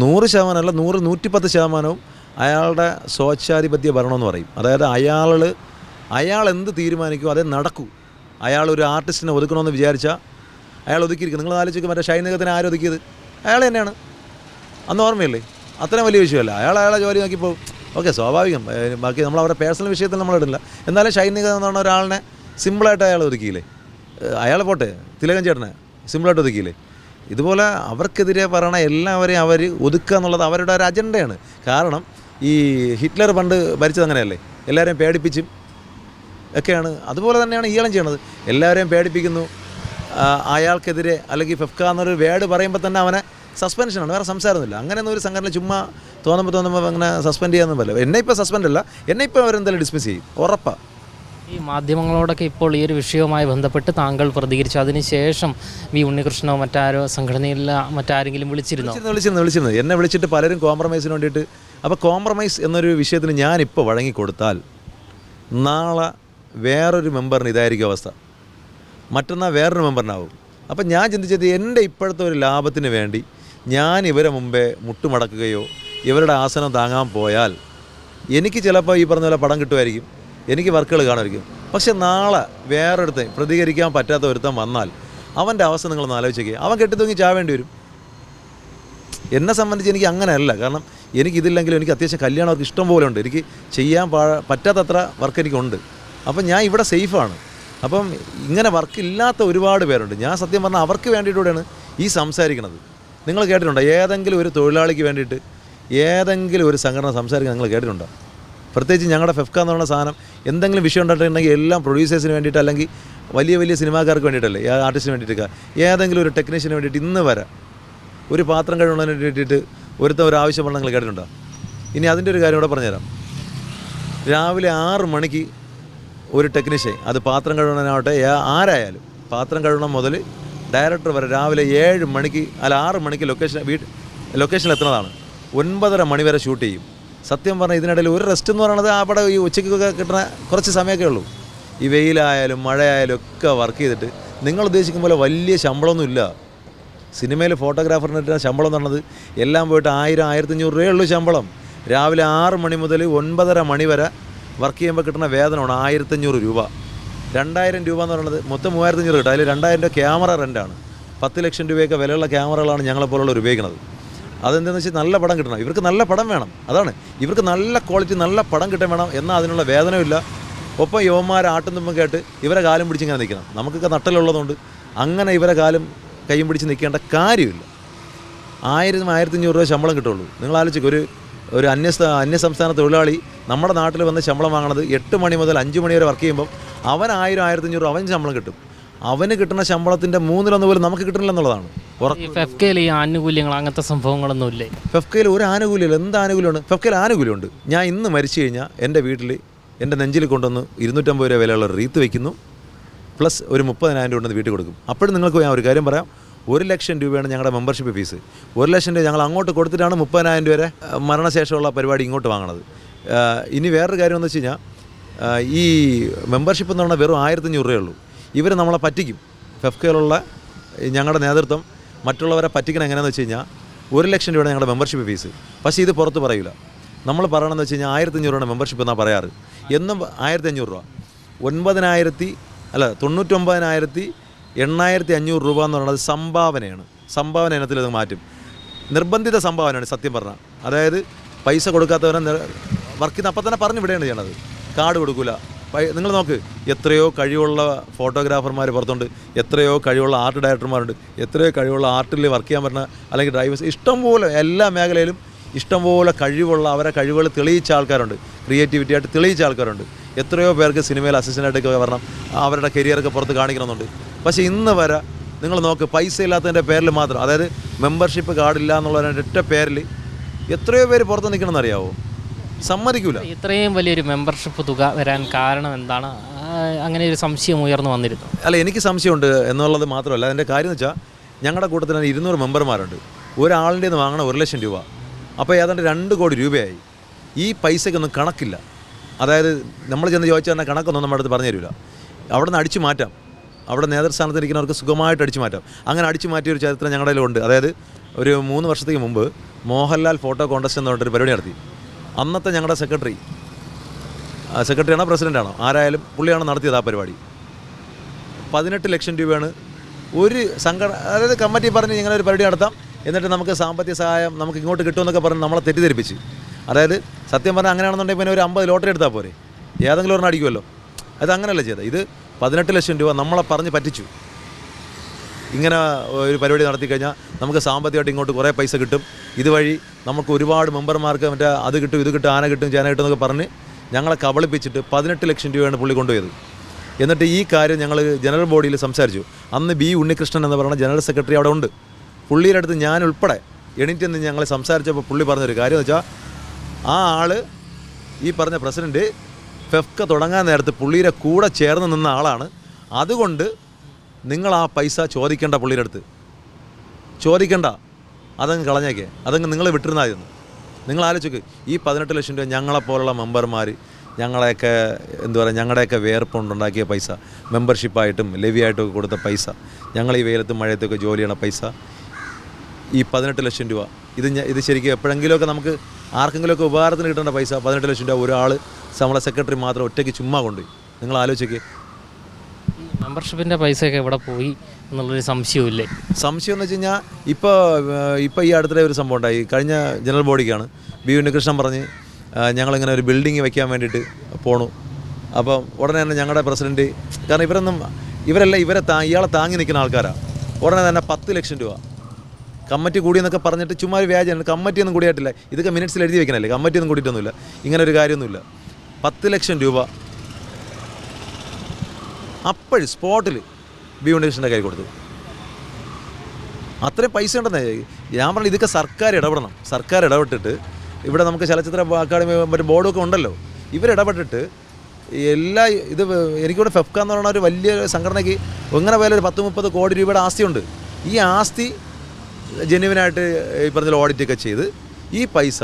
Speaker 1: നൂറ് ശതമാനം അല്ല നൂറ് നൂറ്റിപ്പത്ത് ശതമാനവും അയാളുടെ സ്വേച്ഛാധിപത്യ ഭരണമെന്ന് പറയും. അതായത് അയാൾ അയാൾ എന്ത് തീരുമാനിക്കും അതേ നടക്കൂ. അയാൾ ഒരു ആർട്ടിസ്റ്റിനെ ഒതുക്കണമെന്ന് വിചാരിച്ചാൽ അയാൾ ഒതുക്കിയിരിക്കും നിങ്ങൾ ആലോചിക്കും മറ്റേ ഷൈനികത്തിന് ആരും ഒതുക്കിയത്? അയാൾ തന്നെയാണ്. അന്ന് ഓർമ്മയില്ലേ? അത്രയും വലിയ വിഷയമല്ല. അയാൾ അയാളെ ജോലി നോക്കിയപ്പോൾ ഓക്കെ സ്വാഭാവികം. ബാക്കി നമ്മൾ അവരുടെ പേഴ്സണൽ വിഷയത്തിൽ നമ്മൾ ഇടില്ല എന്നാലും ഷൈനിക എന്ന് പറഞ്ഞ ഒരാളിനെ സിമ്പിളായിട്ട് അയാൾ ഒതുക്കിയില്ലേ? അയാളെ പോട്ടെ തിലകൻ ചേട്ടനെ സിമ്പിളായിട്ട് ഒതുക്കിയില്ലേ? ഇതുപോലെ അവർക്കെതിരെ പറയണ എല്ലാവരെയും അവർ ഒതുക്കുക എന്നുള്ളത് അവരുടെ ഒരു അജണ്ടയാണ്. കാരണം ഈ ഹിറ്റ്ലർ പണ്ട് ഭരിച്ചത് അങ്ങനെയല്ലേ? എല്ലാവരെയും പേടിപ്പിച്ചും ഒക്കെയാണ്. അതുപോലെ തന്നെയാണ് ഇയാളും ചെയ്യണത്. എല്ലാവരെയും പേടിപ്പിക്കുന്നു. അയാൾക്കെതിരെ അല്ലെങ്കിൽ ഫെഫ്ക എന്നൊരു വേർഡ് പറയുമ്പോൾ തന്നെ അവനെ സസ്പെൻഷനാണ് വേറെ സംസാരമൊന്നുമില്ല. അങ്ങനെയൊന്നും ഒരു സംഘടന ചുമ്മാ തോന്നുമ്പോൾ തോന്നുമ്പോൾ അങ്ങനെ സസ്പെൻഡ് ചെയ്യാമെന്നും പറ്റില്ല. എന്നെ ഇപ്പോൾ സസ്പെൻഡ് അല്ല. എന്നെ ഇപ്പോൾ അവരെന്തായാലും ഡിസ്മിസ് ചെയ്യും. ഉറപ്പാണ്
Speaker 2: ഈ മാധ്യമങ്ങളോടൊക്കെ ഇപ്പോൾ ഈ ഒരു വിഷയവുമായി ബന്ധപ്പെട്ട് താങ്കൾ പ്രതികരിച്ചു. അതിനുശേഷം വി ഉണ്ണികൃഷ്ണനോ മറ്റാരോ സംഘടനയില്ല മറ്റാരെങ്കിലും വിളിച്ചിരുന്നു?
Speaker 1: വിളിച്ചിരുന്നു വിളിച്ചിരുന്നു എന്നെ വിളിച്ചിട്ട് പലരും കോംപ്രമൈസിന് വേണ്ടിയിട്ട് അപ്പോൾ കോംപ്രമൈസ് എന്നൊരു വിഷയത്തിന് ഞാനിപ്പോൾ വഴങ്ങിക്കൊടുത്താൽ നാളെ വേറൊരു മെമ്പറിന് ഇതായിരിക്കും അവസ്ഥ. മറ്റന്നാൾ വേറൊരു മെമ്പറിനാവും അപ്പം ഞാൻ ചിന്തിച്ചത് എന്റെ ഇപ്പോഴത്തെ ഒരു ലാഭത്തിന് വേണ്ടി ഞാൻ ഇവരെ മുമ്പേ മുട്ടുമടക്കുകയോ ഇവരുടെ ആസനം താങ്ങാൻ പോയാൽ എനിക്ക് ചിലപ്പോൾ ഈ പറഞ്ഞ പോലെ പടം കിട്ടുമായിരിക്കും. എനിക്ക് വർക്കുകൾ കാണുമായിരിക്കും. പക്ഷെ നാളെ വേറൊരുത്തൻ പ്രതികരിക്കാൻ പറ്റാത്ത ഒരുത്തൻ വന്നാൽ അവന്റെ അവസ്ഥ നിങ്ങളൊന്ന് ആലോചിക്കുക അവൻ കെട്ടിത്തൂങ്ങി ചാവേണ്ടി വരും. എന്നെ സംബന്ധിച്ച് എനിക്ക് അങ്ങനെയല്ല. കാരണം എനിക്കിതില്ലെങ്കിലും എനിക്ക് അത്യാവശ്യം കല്യാണം അവർക്ക് ഇഷ്ടം പോലെ ഉണ്ട്. എനിക്ക് ചെയ്യാൻ പാ പറ്റാത്തത്ര വർക്ക് എനിക്കുണ്ട്. അപ്പം ഞാൻ ഇവിടെ സേഫാണ് അപ്പം ഇങ്ങനെ വർക്ക് ഇല്ലാത്ത ഒരുപാട് പേരുണ്ട്. ഞാൻ സത്യം പറഞ്ഞാൽ അവർക്ക് വേണ്ടിയിട്ടൂടെയാണ് ഈ സംസാരിക്കുന്നത്. നിങ്ങൾ കേട്ടിട്ടുണ്ടോ? ഏതെങ്കിലും ഒരു തൊഴിലാളിക്ക് വേണ്ടിയിട്ട് ഏതെങ്കിലും ഒരു സംഘടന സംസാരിക്കാൻ നിങ്ങൾ കേട്ടിട്ടുണ്ടോ? പ്രത്യേകിച്ച് ഞങ്ങളുടെ ഫെഫ്ക എന്ന് പറയുന്ന സാധനം എന്തെങ്കിലും വിഷയം ഉണ്ടായിട്ടുണ്ടെങ്കിൽ എല്ലാം പ്രൊഡ്യൂസേഴ്സിന് വേണ്ടിയിട്ട് അല്ലെങ്കിൽ വലിയ വലിയ സിനിമാക്കാർക്ക് വേണ്ടിയിട്ടല്ലേ ആർട്ടിസ്റ്റിന് വേണ്ടിയിട്ടൊക്കെ ഏതെങ്കിലും ഒരു ടെക്നീഷ്യന് വേണ്ടിയിട്ട് ഇന്ന് വരെ ഒരു പാത്രം കഴുകുന്നതിന് വേണ്ടിയിട്ട് ഒരുത്ത ഒരു ആവശ്യം പറഞ്ഞാൽ നിങ്ങൾ കേട്ടിട്ടുണ്ടോ? ഇനി അതിന്റെ ഒരു കാര്യം കൂടെ പറഞ്ഞുതരാം. രാവിലെ ആറ് മണിക്ക് ഒരു ടെക്നീഷ്യൻ അത് പാത്രം കഴുകണനാവട്ടെ ആരായാലും പാത്രം കഴുകണം മുതൽ ഡയറക്ടർ വരെ രാവിലെ ഏഴ് മണിക്ക് അല്ല ആറ് മണിക്ക് ലൊക്കേഷൻ വീട്ട് ലൊക്കേഷനിൽ എത്തുന്നതാണ്. ഒൻപതര മണി വരെ ഷൂട്ട് ചെയ്യും. സത്യം പറഞ്ഞാൽ ഇതിനിടയിൽ ഒരു റെസ്റ്റ് എന്ന് പറയുന്നത് പടം ഈ ഉച്ചയ്ക്കൊക്കെ കിട്ടുന്ന കുറച്ച് സമയമൊക്കെ ഉള്ളൂ. ഈ വെയിലായാലും മഴയായാലും ഒക്കെ വർക്ക് ചെയ്തിട്ട് നിങ്ങൾ ഉദ്ദേശിക്കുന്ന പോലെ വലിയ ശമ്പളമൊന്നും ഇല്ല. സിനിമയിൽ ഫോട്ടോഗ്രാഫറിന് കിട്ടുന്ന ശമ്പളം എന്ന് പറഞ്ഞത് എല്ലാം പോയിട്ട് ആയിരം ആയിരത്തഞ്ഞൂറ് രൂപയേ ഉള്ളൂ ശമ്പളം. രാവിലെ ആറ് മണി മുതൽ ഒൻപതര മണി വരെ വർക്ക് ചെയ്യുമ്പോൾ കിട്ടുന്ന വേതനമാണ് ആയിരത്തഞ്ഞൂറ് രൂപ. രണ്ടായിരം രൂപ എന്ന് പറയുന്നത് മൊത്തം മൂവായിരത്തഞ്ഞൂറ് കിട്ടും. അതിൽ രണ്ടായിരം രൂപ ക്യാമറ റെന്റാണ് പത്ത് ലക്ഷം രൂപയൊക്കെ വിലയുള്ള ക്യാമറകളാണ് ഞങ്ങളെപ്പോലുള്ളവർ ഉപയോഗിക്കുന്നത്. അതെന്താണെന്ന് വെച്ചാൽ നല്ല പടം കിട്ടണം. ഇവർക്ക് നല്ല പടം വേണം. അതാണ്. ഇവർക്ക് നല്ല ക്വാളിറ്റി നല്ല പടം കിട്ടാൻ വേണം എന്നാൽ അതിനുള്ള വേദനയില്ല ഒപ്പം യുവന്മാർ ആട്ടും തുമ്പും കേട്ട് ഇവരെ കാലം പിടിച്ചിങ്ങനെ നിൽക്കണം. നമുക്കൊക്കെ നട്ടലുള്ളതുകൊണ്ട് അങ്ങനെ ഇവരെ കാലം കൈയും പിടിച്ച് നിൽക്കേണ്ട കാര്യമില്ല. ആയിരം ആയിരത്തി അഞ്ഞൂറ് രൂപ ശമ്പളം കിട്ടുള്ളൂ. നിങ്ങൾ ആലോചിക്കുക ഒരു ഒരു അന്യ അന്യ സംസ്ഥാന തൊഴിലാളി നമ്മുടെ നാട്ടിൽ വന്ന് ശമ്പളം വാങ്ങണത് എട്ട് മണി മുതൽ അഞ്ച് മണി വരെ വർക്ക് ചെയ്യുമ്പോൾ അവൻ ആയിരം ആയിരത്തി അഞ്ഞൂറ് അവൻ ശമ്പളം കിട്ടും. അവന് കിട്ടുന്ന ശമ്പളത്തിന്റെ മൂന്നിലൊന്ന് പോലും നമുക്ക് കിട്ടുന്നില്ല എന്നുള്ളതാണ്.
Speaker 2: ഈ ഫെഫ്കയിൽ ഈ ആനുകൂല്യങ്ങൾ അങ്ങനത്തെ സംഭവങ്ങളൊന്നും ഇല്ലേ
Speaker 1: ഫെഫ്കയിൽ ഒരു ആനുകൂല്യമില്ല. എന്ത് ആനുകൂല്യമാണ്? ഫെഫ്കയിൽ ആനുകൂല്യമുണ്ട്. ഞാൻ ഇന്ന് മരിച്ചു കഴിഞ്ഞാൽ എന്റെ വീട്ടിൽ എന്റെ നെഞ്ചിൽ കൊണ്ടുവന്ന് ഇരുന്നൂറ്റമ്പത് രൂപ വിലയുള്ള റീത്ത് വയ്ക്കുന്നു പ്ലസ് ഒരു മുപ്പതിനായിരം രൂപ കൊണ്ടുവന്ന് വീട്ടിൽ കൊടുക്കും. അപ്പോഴും നിങ്ങൾക്ക് ഞാൻ ഒരു കാര്യം പറയാം. ഒരു ലക്ഷം രൂപയാണ് ഞങ്ങളുടെ മെമ്പർഷിപ്പ് ഫീസ്. ഒരു ലക്ഷം രൂപ ഞങ്ങൾ അങ്ങോട്ട് കൊടുത്തിട്ടാണ് മുപ്പതിനായിരം രൂപ വരെ മരണശേഷമുള്ള പരിപാടി ഇങ്ങോട്ട് വാങ്ങണത്. ഇനി വേറൊരു കാര്യം എന്ന് വെച്ച് കഴിഞ്ഞാൽ ഈ മെമ്പർഷിപ്പ് എന്ന് പറഞ്ഞാൽ വെറും ആയിരത്തഞ്ഞൂറ് രൂപയേ ഉള്ളൂ. ഇവർ നമ്മളെ പറ്റിക്കും. ഫെഫ്കയിലുള്ള ഞങ്ങളുടെ നേതൃത്വം മറ്റുള്ളവരെ പറ്റിക്കണം എങ്ങനെയാണെന്ന് വെച്ച് കഴിഞ്ഞാൽ ഒരു ലക്ഷം രൂപയാണ് ഞങ്ങളുടെ മെമ്പർഷിപ്പ് ഫീസ് പക്ഷേ ഇത് പുറത്ത് പറയില്ല നമ്മൾ പറയണമെന്ന് വെച്ച് കഴിഞ്ഞാൽ ആയിരത്തഞ്ഞൂറ് രൂപയാണ് മെമ്പർഷിപ്പ് എന്നാണ് പറയാറ്. എന്നും ആയിരത്തി അഞ്ഞൂറ് രൂപ. ഒൻപതിനായിരത്തി അല്ല തൊണ്ണൂറ്റൊമ്പതിനായിരത്തി എണ്ണായിരത്തി അഞ്ഞൂറ് രൂപ എന്ന് പറയുന്നത് സംഭാവനയാണ്. സംഭാവന ഇനത്തിൽ അത് മാറ്റും. നിർബന്ധിത സംഭാവനയാണ് സത്യം പറഞ്ഞാൽ. അതായത് പൈസ കൊടുക്കാത്തവരെ വർക്ക് ചെയ്യുന്ന അപ്പം തന്നെ പറഞ്ഞ് വിടുകയാണ് ചെയ്യണത്. കാർഡ് കൊടുക്കില്ല നിങ്ങൾ നോക്ക് എത്രയോ കഴിവുള്ള ഫോട്ടോഗ്രാഫർമാർ പുറത്തുണ്ട് എത്രയോ കഴിവുള്ള ആർട്ട് ഡയറക്ടർമാരുണ്ട് എത്രയോ കഴിവുള്ള ആർട്ടിൽ വർക്ക് ചെയ്യാൻ പറ്റുന്ന അല്ലെങ്കിൽ ഡ്രൈവേഴ്സ് ഇഷ്ടംപോലെ എല്ലാ മേഖലയിലും ഇഷ്ടംപോലെ കഴിവുള്ള അവരെ കഴിവുകൾ തെളിയിച്ച ആൾക്കാരുണ്ട് ക്രിയേറ്റിവിറ്റി ആയിട്ട് തെളിയിച്ച ആൾക്കാരുണ്ട്. എത്രയോ പേർക്ക് സിനിമയിൽ അസിസ്റ്റന്റായിട്ടൊക്കെ വരണം അവരുടെ കരിയറൊക്കെ പുറത്ത് കാണിക്കണമെന്നുണ്ട്. പക്ഷേ ഇന്ന് വരെ നിങ്ങൾ നോക്ക് പൈസ ഇല്ലാത്തതിന്റെ പേരിൽ മാത്രം അതായത് മെമ്പർഷിപ്പ് കാർഡില്ല എന്നുള്ളതിന്റെ ഒറ്റ പേരിൽ എത്രയോ പേര് പുറത്ത് നിൽക്കണമെന്ന് അറിയാവോ? സമ്മതിക്കൂല.
Speaker 2: ഇത്രയും വലിയൊരു മെമ്പർഷിപ്പ് തുക വരാൻ കാരണം എന്താണ്? അങ്ങനെ ഒരു സംശയം ഉയർന്നു വന്നിരുന്നു.
Speaker 1: അല്ല എനിക്ക് സംശയമുണ്ട് എന്നുള്ളത് മാത്രമല്ല അതിന്റെ കാര്യം എന്ന് വെച്ചാൽ ഞങ്ങളുടെ കൂട്ടത്തിൽ തന്നെ ഇരുന്നൂറ് മെമ്പർമാരുണ്ട്. ഒരാളിന്റെ നിന്ന് വാങ്ങണ ഒരു ലക്ഷം രൂപ. അപ്പോൾ ഏതാണ്ട് രണ്ട് കോടി രൂപയായി. ഈ പൈസയ്ക്കൊന്നും കണക്കില്ല. അതായത് നമ്മൾ ചെന്ന് ചോദിച്ചാൽ തന്നെ കണക്കൊന്നും നമ്മുടെ അടുത്ത് പറഞ്ഞു തരില്ല അവിടെ നിന്ന് അടിച്ചു മാറ്റാം. അവിടെ നേതൃസ്ഥാനത്ത് ഇരിക്കുന്നവർക്ക് സുഖമായിട്ട് അടിച്ചു മാറ്റാം. അങ്ങനെ അടിച്ചു മാറ്റിയ ഒരു ചരിത്രം ഞങ്ങളുടെ ഉണ്ട് അതായത് ഒരു മൂന്ന് വർഷത്തേക്ക് മുമ്പ് മോഹൻലാൽ ഫോട്ടോ കോൺടെസ്റ്റ് എന്ന് പറഞ്ഞിട്ടൊരു പരിപാടി നടത്തി. അന്നത്തെ ഞങ്ങളുടെ സെക്രട്ടറി സെക്രട്ടറിയാണോ പ്രസിഡന്റാണോ ആരായാലും പുള്ളിയാണ് നടത്തിയത് ആ പരിപാടി. പതിനെട്ട് ലക്ഷം രൂപയാണ് ഒരു സംഘടന അതായത് കമ്മിറ്റി പറഞ്ഞ് ഇങ്ങനെ ഒരു പരിപാടി നടത്താം എന്നിട്ട് നമുക്ക് സാമ്പത്തിക സഹായം നമുക്ക് ഇങ്ങോട്ട് കിട്ടുമെന്നൊക്കെ പറഞ്ഞ് നമ്മളെ തെറ്റിദ്ധരിപ്പിച്ച്. അതായത് സത്യം പറഞ്ഞാൽ അങ്ങനെയാണെന്നുണ്ടെങ്കിൽ പിന്നെ ഒരു അമ്പത് ലോട്ടറി എടുത്താൽ പോരെ. ഏതെങ്കിലും ഒരെണ്ണം അടിക്കുമല്ലോ. അത് അങ്ങനെയല്ല ചെയ്തത്. ഇത് പതിനെട്ട് ലക്ഷം രൂപ നമ്മളെ പറഞ്ഞ് പറ്റിച്ചു. ഇങ്ങനെ ഒരു പരിപാടി നടത്തി കഴിഞ്ഞാൽ നമുക്ക് സാമ്പത്തികമായിട്ട് ഇങ്ങോട്ട് കുറേ പൈസ കിട്ടും. ഇതുവഴി നമുക്ക് ഒരുപാട് മെമ്പർമാർക്ക് മറ്റേ അത് കിട്ടും ഇത് കിട്ടും ആന കിട്ടും ചേന കിട്ടും എന്നൊക്കെ പറഞ്ഞ് ഞങ്ങളെ കബളിപ്പിച്ചിട്ട് പതിനെട്ട് ലക്ഷം രൂപയാണ് പുള്ളി കൊണ്ടുപോയത്. എന്നിട്ട് ഈ കാര്യം ഞങ്ങൾ ജനറൽ ബോഡിയിൽ സംസാരിച്ചു. അന്ന് ബി ഉണ്ണികൃഷ്ണൻ എന്ന് പറയുന്ന ജനറൽ സെക്രട്ടറി അവിടെ ഉണ്ട്. പുള്ളിയുടെ അടുത്ത് ഞാൻ ഉൾപ്പെടെ എണീറ്റ് നിന്ന് ഞങ്ങൾ സംസാരിച്ചപ്പോൾ പുള്ളി പറഞ്ഞൊരു കാര്യം എന്ന് വെച്ചാൽ ആ ആൾ ഈ പറഞ്ഞ പ്രസിഡന്റ് ഫെഫ്ക തുടങ്ങാൻ നേരത്ത് പുള്ളിയുടെ കൂടെ ചേർന്ന് നിന്ന ആളാണ്. അതുകൊണ്ട് നിങ്ങൾ ആ പൈസ ചോദിക്കേണ്ട പുള്ളിയുടെ അടുത്ത്. ചോദിക്കേണ്ട. അതങ്ങ് കളഞ്ഞേക്കേ. അതങ്ങ് നിങ്ങൾ വിട്ടിരുന്നാൽ മതി നിങ്ങൾ ആലോചിക്ക്. ഈ പതിനെട്ട് ലക്ഷം രൂപ ഞങ്ങളെപ്പോലുള്ള മെമ്പർമാർ ഞങ്ങളെയൊക്കെ എന്താ പറയുക ഞങ്ങളുടെയൊക്കെ വേർപ്പുണ്ടുണ്ടാക്കിയ പൈസ മെമ്പർഷിപ്പായിട്ടും ലെവിയായിട്ടും കൊടുത്ത പൈസ ഞങ്ങൾ ഈ വെയിലത്തും മഴയത്തൊക്കെ ജോലി ചെയ്യണ പൈസ ഈ പതിനെട്ട് ലക്ഷം രൂപ ഇത് ഇത് ശരിക്കും എപ്പോഴെങ്കിലുമൊക്കെ നമുക്ക് ആർക്കെങ്കിലുമൊക്കെ ഉപകാരത്തിന് കിട്ടേണ്ട പൈസ പതിനെട്ട് ലക്ഷം രൂപ ഒരാൾ നമ്മളെ സെക്രട്ടറി മാത്രം ഒറ്റയ്ക്ക് ചുമ്മാ കൊണ്ടുപോയി. നിങ്ങൾ ആലോചിക്ക്.
Speaker 2: മെമ്പർഷിപ്പിന്റെ പൈസയൊക്കെ എവിടെ പോയി എന്നുള്ളൊരു സംശയമില്ലേ
Speaker 1: സംശയം എന്ന് വെച്ച് കഴിഞ്ഞാൽ ഇപ്പോൾ ഇപ്പോൾ ഈ അടുത്തിടെ ഒരു സംഭവം ഉണ്ടായി. കഴിഞ്ഞ ജനറൽ ബോഡിക്കാണ്. ബി ഉണ്ണികൃഷ്ണൻ പറഞ്ഞ് ഞങ്ങളിങ്ങനെ ഒരു ബിൽഡിംഗ് വയ്ക്കാൻ വേണ്ടിയിട്ട് പോണു. അപ്പം ഉടനെ തന്നെ ഞങ്ങളുടെ പ്രസിഡന്റ് കാരണം ഇവരൊന്നും ഇവരല്ല ഇവരെ താ ഇയാളെ താങ്ങി നിൽക്കുന്ന ആൾക്കാരാണ് ഉടനെ തന്നെ പത്ത് ലക്ഷം രൂപ. കമ്മിറ്റി കൂടിയെന്നൊക്കെ പറഞ്ഞിട്ട് ചുമ്മാ ഒരു വ്യാജമാണ് കമ്മിറ്റി ഒന്നും കൂടിയായിട്ടില്ല. ഇതൊക്കെ മിനിറ്റ്സിൽ എഴുതി വെക്കണല്ലേ? കമ്മിറ്റിയൊന്നും കൂടിയിട്ടൊന്നുമില്ല. ഇങ്ങനെ ഒരു കാര്യമൊന്നുമില്ല. പത്ത് ലക്ഷം രൂപ അപ്പോഴും സ്പോട്ടിൽ ബി ഉണ്ണികൃഷ്ണന്റെ കൈ കൊടുത്തു. അത്രയും പൈസ ഉണ്ടെന്നേ. ഞാൻ പറഞ്ഞു ഇതൊക്കെ സർക്കാർ ഇടപെടണം. സർക്കാർ ഇടപെട്ടിട്ട് ഇവിടെ നമുക്ക് ചലച്ചിത്ര അക്കാദമി മറ്റു ബോർഡൊക്കെ ഉണ്ടല്ലോ. ഇവരിടപെട്ടിട്ട് എല്ലാ ഇത് എനിക്കിവിടെ ഫെഫ്ക എന്ന് പറയുന്ന ഒരു വലിയ സംഘടനയ്ക്ക് എങ്ങനെ പോയാലും ഒരു പത്ത് മുപ്പത് കോടി രൂപയുടെ ആസ്തിയുണ്ട്. ഈ ആസ്തി ജെന്യുവിനായിട്ട് ഈ പറഞ്ഞ ഓഡിറ്റൊക്കെ ചെയ്ത് ഈ പൈസ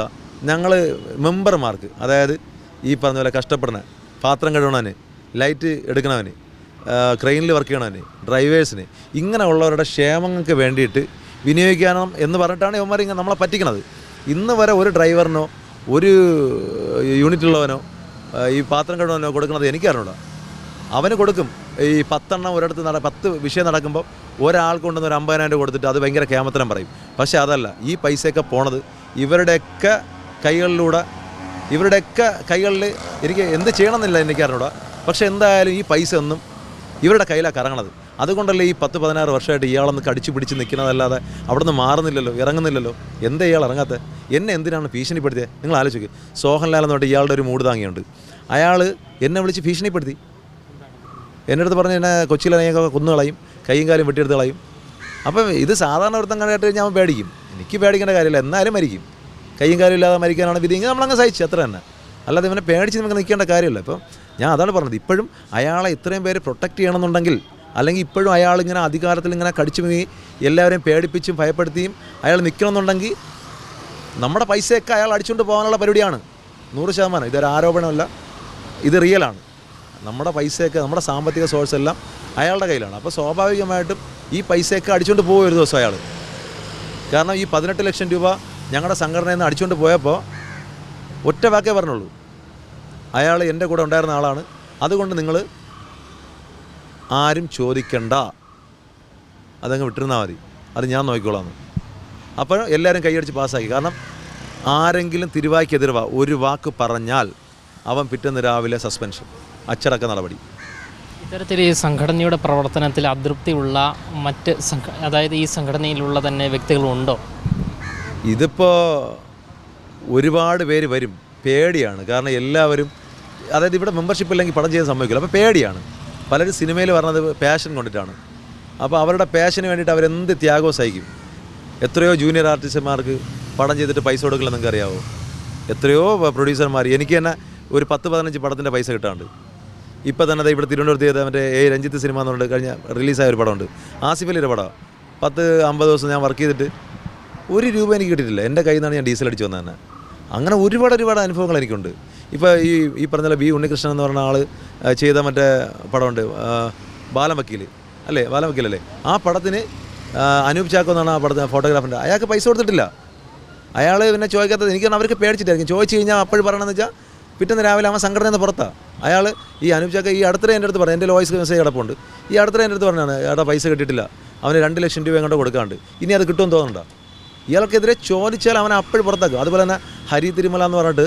Speaker 1: ഞങ്ങൾ മെമ്പർമാർക്ക് അതായത് ഈ പറഞ്ഞ പോലെ കഷ്ടപ്പെടുന്ന പാത്രം കഴുകണവന് ലൈറ്റ് എടുക്കണവന് ക്രെയിനിൽ വർക്ക് ചെയ്യണവന് ഡ്രൈവേഴ്സിന് ഇങ്ങനെയുള്ളവരുടെ ക്ഷേമങ്ങൾക്ക് വേണ്ടിയിട്ട് വിനിയോഗിക്കണം എന്ന് പറഞ്ഞിട്ടാണ് ഇവന്മാർ ഇങ്ങനെ നമ്മളെ പറ്റിക്കണത്. ഇന്ന് വരെ ഒരു ഡ്രൈവറിനോ ഒരു യൂണിറ്റുള്ളവനോ ഈ പാത്രം കഴിവനോ കൊടുക്കുന്നത് എനിക്കറിഞ്ഞൂടാ അവന് കൊടുക്കും. ഈ പത്തെണ്ണം ഒരിടത്ത് നട പത്ത് വിഷയം നടക്കുമ്പോൾ ഒരാൾ കൊണ്ടുവന്ന് ഒരു അമ്പതിനായിരം രൂപ കൊടുത്തിട്ട് അത് ഭയങ്കര കേമത്തരം പറയും. പക്ഷേ അതല്ല ഈ പൈസയൊക്കെ പോണത് ഇവരുടെയൊക്കെ കൈകളിലൂടെ ഇവരുടെയൊക്കെ കൈകളിൽ എനിക്ക് എന്ത് ചെയ്യണമെന്നില്ല എനിക്ക് അറിഞ്ഞൂടാ. പക്ഷേ എന്തായാലും ഈ പൈസ ഒന്നും ഇവരുടെ കയ്യിലാണ് കറങ്ങണത്. അതുകൊണ്ടല്ലേ ഈ പത്ത് പതിനാറ് വർഷമായിട്ട് ഇയാളൊന്ന് കടിച്ചു പിടിച്ച് നിൽക്കുന്നതല്ലാതെ അവിടെ നിന്ന് മാറുന്നില്ലല്ലോ ഇറങ്ങുന്നില്ലല്ലോ? എന്താ ഇയാൾ ഇറങ്ങാത്തത് എന്നെ എന്തിനാണ് ഭീഷണിപ്പെടുത്തിയത് നിങ്ങൾ ആലോചിക്കുക സോഹൻലാൽ എന്ന് പറഞ്ഞിട്ട് ഇയാളുടെ ഒരു മൂട് താങ്ങിയുണ്ട്. അയാൾ എന്നെ വിളിച്ച് ഭീഷണിപ്പെടുത്തി. എന്റെ അടുത്ത് പറഞ്ഞ് എന്നെ കൊച്ചിയിലനെയൊക്കെ കൊന്നുകളയും കൈയും കാലും വെട്ടിയെടുത്ത് കളയും. അപ്പം ഇത് സാധാരണ ഒരുത്തം കണ്ടിട്ട് അവൻ പേടിക്കും. എനിക്ക് പേടിക്കേണ്ട കാര്യമില്ല എന്നാലും മരിക്കും. കൈയും കാലും ഇല്ലാതെ മരിക്കാനാണ് വിധിയെങ്കിൽ നമ്മളങ്ങ് സഹിച്ചു അത്ര തന്നെ. അല്ലാതെ ഇവനെ പേടിച്ച് നമുക്ക് നിൽക്കേണ്ട കാര്യമില്ല. ഇപ്പം ഞാൻ അതാണ് പറഞ്ഞത്. ഇപ്പോഴും അയാളെ ഇത്രയും പേര് പ്രൊട്ടക്റ്റ് ചെയ്യണമെന്നുണ്ടെങ്കിൽ അല്ലെങ്കിൽ ഇപ്പോഴും അയാൾ ഇങ്ങനെ അധികാരത്തിൽ ഇങ്ങനെ കടിച്ചു മുങ്ങി എല്ലാവരെയും പേടിപ്പിച്ചും ഭയപ്പെടുത്തിയും അയാൾ നിൽക്കണമെന്നുണ്ടെങ്കിൽ നമ്മുടെ പൈസയൊക്കെ അയാൾ അടിച്ചുകൊണ്ട് പോകാനുള്ള പരിപാടിയാണ്. നൂറ് ശതമാനം. ഇതൊരു ആരോപണമല്ല. ഇത് റിയലാണ് നമ്മുടെ പൈസയൊക്കെ നമ്മുടെ സാമ്പത്തിക സോഴ്സ് എല്ലാം അയാളുടെ കയ്യിലാണ്. അപ്പോൾ സ്വാഭാവികമായിട്ടും ഈ പൈസയൊക്കെ അടിച്ചുകൊണ്ട് പോകും ഒരു ദിവസം അയാൾ. കാരണം ഈ പതിനെട്ട് ലക്ഷം രൂപ ഞങ്ങളുടെ സംഘടനയിൽ നിന്ന് അടിച്ചുകൊണ്ട് പോയപ്പോൾ ഒറ്റ വാക്കേ പറഞ്ഞുള്ളൂ. അയാൾ എന്റെ കൂടെ ഉണ്ടായിരുന്ന ആളാണ്. അതുകൊണ്ട് നിങ്ങൾ ആരും ചോദിക്കണ്ട. അതങ്ങ് വിട്ടിരുന്നാൽ മതി. അത് ഞാൻ നോക്കിക്കോളാം അപ്പോൾ എല്ലാവരും കൈയടിച്ച് പാസ്സാക്കി. കാരണം ആരെങ്കിലും തിരുവായ്ക്കെതിർവ ഒരു വാക്ക് പറഞ്ഞാൽ അവൻ പിറ്റേന്ന് രാവിലെ സസ്പെൻഷൻ അച്ചടക്ക നടപടി.
Speaker 2: ഇത്തരത്തിൽ ഈ സംഘടനയുടെ പ്രവർത്തനത്തിൽ അതൃപ്തിയുള്ള മറ്റ് സംഘ അതായത് ഈ സംഘടനയിലുള്ള തന്നെ വ്യക്തികളുണ്ടോ?
Speaker 1: ഇതിപ്പോൾ ഒരുപാട് പേര് വരും. പേടിയാണ്. കാരണം എല്ലാവരും അതായത് ഇവിടെ മെമ്പർഷിപ്പ് ഇല്ലെങ്കിൽ പടം ചെയ്യാൻ സമ്മതിക്കില്ല. അപ്പോൾ പേടിയാണ്. പലരും സിനിമയിൽ പറഞ്ഞത് പാഷൻ കൊണ്ടിട്ടാണ്. അപ്പോൾ അവരുടെ പാഷന് വേണ്ടിയിട്ട് അവരെന്ത് ത്യാഗവും സഹിക്കും. എത്രയോ ജൂനിയർ ആർട്ടിസ്റ്റന്മാർക്ക് പടം ചെയ്തിട്ട് പൈസ കൊടുക്കില്ല നിങ്ങൾക്ക് അറിയാവോ എത്രയോ പ്രൊഡ്യൂസർമാർ എനിക്ക് തന്നെ ഒരു പത്ത് പതിനഞ്ച് പടത്തിന്റെ പൈസ കിട്ടാണ്ട് ഇപ്പോൾ തന്നെ ഇവിടെ തിരുവനന്തപുരത്ത് ചെയ്ത മറ്റേ എ രഞ്ജിത്ത് സിനിമ എന്ന് പറഞ്ഞിട്ട് കഴിഞ്ഞ റിലീസായ ഒരു പടമുണ്ട്. ആസിഫ് അലിയുടെ പടം. പത്ത് അമ്പത് ദിവസം ഞാൻ വർക്ക് ചെയ്തിട്ട് ഒരു രൂപ എനിക്ക് കിട്ടിയിട്ടില്ല. എന്റെ കയ്യിൽ നിന്നാണ് ഞാൻ ഡീസൽ അടിച്ച് വന്നത് തന്നെ. അങ്ങനെ ഒരുപാട് ഒരുപാട് അനുഭവങ്ങൾ എനിക്കുണ്ട്. ഇപ്പോൾ ഈ ഈ പറഞ്ഞ ബി ഉണ്ണികൃഷ്ണൻ എന്ന് പറഞ്ഞ ആൾ ചെയ്ത മറ്റേ പടമുണ്ട് ആ, ബാലം വക്കീൽ അല്ലേ? ബാലം വക്കീലല്ലേ ആ പടത്തിന് അനൂപ് ചാക്കോ എന്നാണ് ആ പടത്തിന് ഫോട്ടോഗ്രാഫറിന്റെ അയാൾക്ക് പൈസ കൊടുത്തിട്ടില്ല. അയാൾ പിന്നെ ചോദിക്കാത്തത് എനിക്ക് അവർക്ക് പേടിച്ചിട്ടായിരിക്കും. ചോദിച്ചു കഴിഞ്ഞാൽ അപ്പോഴും പറയണമെന്ന് വെച്ചാൽ പിറ്റേന്ന് രാവിലെ അവൻ സംഘടനയിൽ നിന്ന് പുറത്താണ് അയാൾ ഈ അനൂപ് ചാക്ക ഈ അടുത്തേ എന്റെ അടുത്ത് പറഞ്ഞു എന്റെ വോയിസ് മെസ്സേജ് കിടപ്പുണ്ട്. ഈ അടുത്തേ എന്റെ അടുത്ത് പറഞ്ഞാണ് ഏട്ടാ പൈസ കിട്ടിയിട്ടില്ല. അവന് രണ്ട് ലക്ഷം രൂപ എങ്ങോട്ട് കൊടുക്കാണ്ട്. ഇനി അത് കിട്ടുമെന്ന് തോന്നുന്നുണ്ടോ ഇയാൾക്കെതിരെ ചോദിച്ചാൽ അവനെ അപ്പോഴും പുറത്താക്കും. അതുപോലെ തന്നെ ഹരി തിരുമല എന്ന് പറഞ്ഞിട്ട്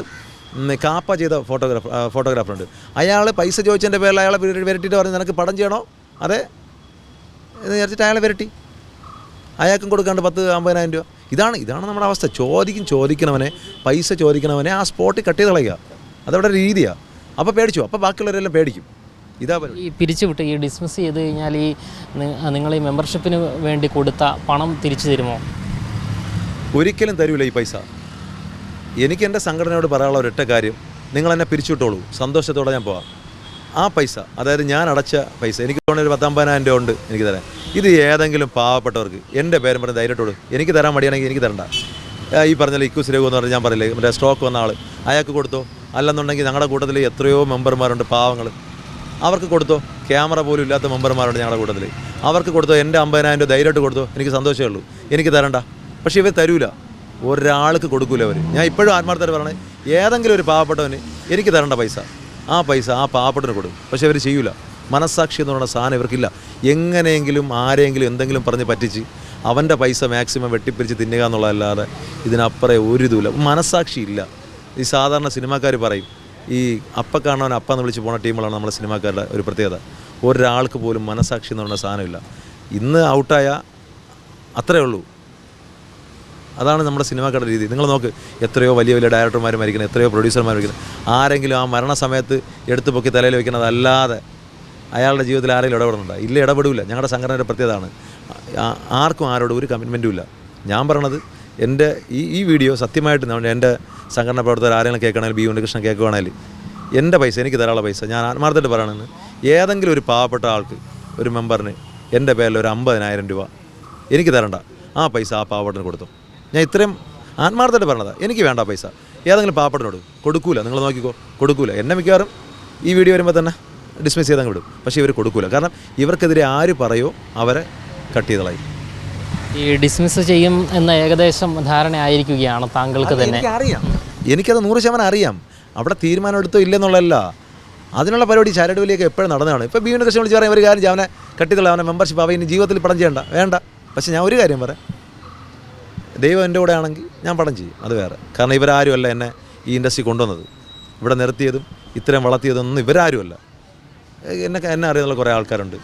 Speaker 1: കാപ്പ ചെയ്ത ഫോട്ടോഗ്രാഫർ ഫോട്ടോഗ്രാഫറുണ്ട് അയാൾ പൈസ ചോദിച്ചതിന്റെ പേരിൽ അയാളെ വിര- വിരട്ടിയിട്ട് പറഞ്ഞു നിനക്ക് പടം ചെയ്യണോ? അതെ. എന്ന് വിചാരിച്ചിട്ട് അയാളെ വിരട്ടി. അയാൾക്കും കൊടുക്കാണ്ട് പത്ത് അമ്പതിനായിരം രൂപ. ഇതാണ് ഇതാണ് നമ്മുടെ അവസ്ഥ. ചോദിക്കും ചോദിക്കണവനെ പൈസ ചോദിക്കണവനെ ആ സ്പോട്ടിൽ കട്ട് ചെയ്ത് കളയുക. അതവിടെ രീതിയാണ് അപ്പോൾ പേടിച്ചു അപ്പോൾ ബാക്കിയുള്ളവരെല്ലാം പേടിക്കും. ഇതാ
Speaker 2: ഈ പിരിച്ചുവിട്ട് ഈ ഡിസ്മിസ് ചെയ്ത് കഴിഞ്ഞാൽ ഈ നിങ്ങൾ ഈ മെമ്പർഷിപ്പിന് വേണ്ടി കൊടുത്ത പണം തിരിച്ചു തരുമോ?
Speaker 1: ഒരിക്കലും തരൂല ഈ പൈസ. എനിക്ക് എന്റെ സംഘടനയോട് പറയാനുള്ള ഒരൊറ്റ കാര്യം നിങ്ങൾ എന്നെ പിരിച്ചുവിട്ടോളൂ. സന്തോഷത്തോടെ ഞാൻ പോവാം. ആ പൈസ അതായത് ഞാൻ അടച്ച പൈസ എനിക്ക് തോന്നുന്ന ഒരു പത്തമ്പതിനായിരം രൂപ ഉണ്ട് എനിക്ക് തരാൻ. ഇത് ഏതെങ്കിലും പാവപ്പെട്ടവർക്ക് എന്റെ പേരും പറഞ്ഞ് ധൈര്യത്തോട് എനിക്ക് തരാൻ മടിയാണെങ്കിൽ എനിക്ക് തരണ്ട. ഈ പറഞ്ഞ ഇക്കൂസ് രഘു എന്ന് പറഞ്ഞാൽ ഞാൻ പറയില്ലേ മറ്റേ സ്റ്റോക്ക് വന്ന ആൾ അയാൾക്ക് കൊടുത്തോ? അല്ലെന്നുണ്ടെങ്കിൽ ഞങ്ങളുടെ കൂട്ടത്തിൽ എത്രയോ മെമ്പർമാരുണ്ട് പാവങ്ങൾ അവർക്ക് കൊടുത്തോ? ക്യാമറ പോലും ഇല്ലാത്ത മെമ്പർമാരുണ്ട് ഞങ്ങളുടെ കൂട്ടത്തിൽ അവർക്ക് കൊടുത്തോ? എന്റെ അമ്പതിനായിരം രൂപ ധൈര്യമായിട്ട് കൊടുത്തോ? എനിക്ക് സന്തോഷമേ ഉള്ളൂ. എനിക്ക് തരണ്ട. പക്ഷേ ഇവർ തരൂല. ഒരാൾക്ക് കൊടുക്കൂല അവർ ഞാൻ ഇപ്പോഴും ആത്മാർത്ഥത പറയണേ ഏതെങ്കിലും ഒരു പാവപ്പെട്ടവന് എനിക്ക് തരേണ്ട പൈസ. ആ പൈസ ആ പാവപ്പെട്ടവന് കൊടുക്കും. പക്ഷേ അവർ ചെയ്യൂല. മനസ്സാക്ഷി എന്ന് പറയുന്ന സാധനം ഇവർക്കില്ല. എങ്ങനെയെങ്കിലും ആരെങ്കിലും എന്തെങ്കിലും പറഞ്ഞ് പറ്റിച്ച് അവന്റെ പൈസ മാക്സിമം വെട്ടിപ്പിരിച്ച് തിന്നുക എന്നുള്ളതല്ലാതെ ഇതിനപ്പുറേ ഒരു ഇതുമില്ല. മനസ്സാക്ഷി ഇല്ല. ഈ സാധാരണ സിനിമാക്കാർ പറയും ഈ അപ്പ കാണാൻ അപ്പ എന്ന് വിളിച്ച് പോണ ടീമുകളാണ് നമ്മുടെ സിനിമാക്കാരുടെ ഒരു പ്രത്യേകത. ഒരാൾക്ക് പോലും മനസ്സാക്ഷി എന്ന് പറയുന്ന സാധനമില്ല ഇന്ന് ഔട്ടായ അത്രേ ഉള്ളൂ. അതാണ് നമ്മുടെ സിനിമ കട രീതി. നിങ്ങൾ നോക്ക് എത്രയോ വലിയ വലിയ ഡയറക്ടർമാർ മരിക്കുന്നത് എത്രയോ പ്രൊഡ്യൂസർമാർ മരിക്കുന്നത് ആരെങ്കിലും ആ മരണസമയത്ത് എടുത്തു പൊക്കി തലയിൽ വെക്കുന്നതല്ലാതെ അയാളുടെ ജീവിതത്തിൽ ആരെങ്കിലും ഇടപെടുന്നുണ്ടോ? ഇല്ല ഇടപെടില്ല ഞങ്ങളുടെ സംഘടനയുടെ പ്രത്യേകതയാണ്. ആർക്കും ആരോടും ഒരു കമ്മിറ്റ്മെന്റും ഇല്ല. ഞാൻ പറയണത് എന്റെ ഈ ഈ വീഡിയോ സത്യമായിട്ട് നമ്മുടെ എന്റെ സംഘടന പ്രവർത്തകർ ആരെങ്കിലും കേൾക്കണമെങ്കിൽ ബി ഉണ്ണികൃഷ്ണൻ കേൾക്കുകയാണെങ്കിൽ എന്റെ പൈസ എനിക്ക് തരാനുള്ള പൈസ ഞാൻ ആത്മാർത്ഥമായിട്ട് പറയണമെന്ന് ഏതെങ്കിലും ഒരു പാവപ്പെട്ട ആൾക്ക് ഒരു മെമ്പറിന് എന്റെ പേരിൽ ഒരു അമ്പതിനായിരം രൂപ എനിക്ക് തരണ്ട. ആ പൈസ ആ പാവപ്പെട്ടന് കൊടുത്തു. ഞാൻ ഇത്രയും ആത്മാർത്ഥമായിട്ട് പറഞ്ഞതാണ് എനിക്ക് വേണ്ട പൈസ. ഏതെങ്കിലും പാവപ്പെട്ടനോട് കൊടുക്കൂല. നിങ്ങൾ നോക്കിക്കോ. കൊടുക്കൂല. എന്നെ മിക്കവാറും ഈ വീഡിയോ വരുമ്പോൾ തന്നെ ഡിസ്മിസ് ചെയ്തങ്ങ് വിടും. പക്ഷേ ഇവർ കൊടുക്കൂല. കാരണം ഇവർക്കെതിരെ ആര് പറയോ അവരെ കട്ട് ചെയ്തളായി
Speaker 2: ഈ ഡിസ്മിസ് ചെയ്യും എന്ന ഏകദേശം ധാരണയായിരിക്കുകയാണ് താങ്കൾക്ക് തന്നെ.
Speaker 1: അറിയാം എനിക്കത് നൂറ് ശതമാനം അറിയാം. അവിടെ തീരുമാനം എടുത്തോ ഇല്ലെന്നുള്ളതല്ല. അതിനുള്ള പരിപാടി ചരടുവലിയൊക്കെ എപ്പോഴും നടന്നതാണ്. ഇപ്പോൾ ബീവിനെ കൃഷി വിളിച്ച് പറയാൻ ഒരു കാര്യം അവനെ കട്ടിത്തുള്ള അവനെ മെമ്പർഷിപ്പ് അവൻ ഇനി ജീവിതത്തിൽ പടം ചെയ്യേണ്ട. വേണ്ട. പക്ഷേ ഞാൻ ഒരു കാര്യം പറയാം. ദൈവം എന്റെ കൂടെ ആണെങ്കിൽ ഞാൻ പടം ചെയ്യും. അത് വേറെ. കാരണം ഇവരാരുമല്ല എന്നെ ഈ ഇൻഡസ്ട്രി കൊണ്ടുവന്നത്. ഇവിടെ നിർത്തിയതും ഇത്രയും വളർത്തിയതൊന്നും ഇവരാരുമല്ല. എന്നെ എന്നെ അറിയാനുള്ള കുറേ ആൾക്കാരുണ്ട്.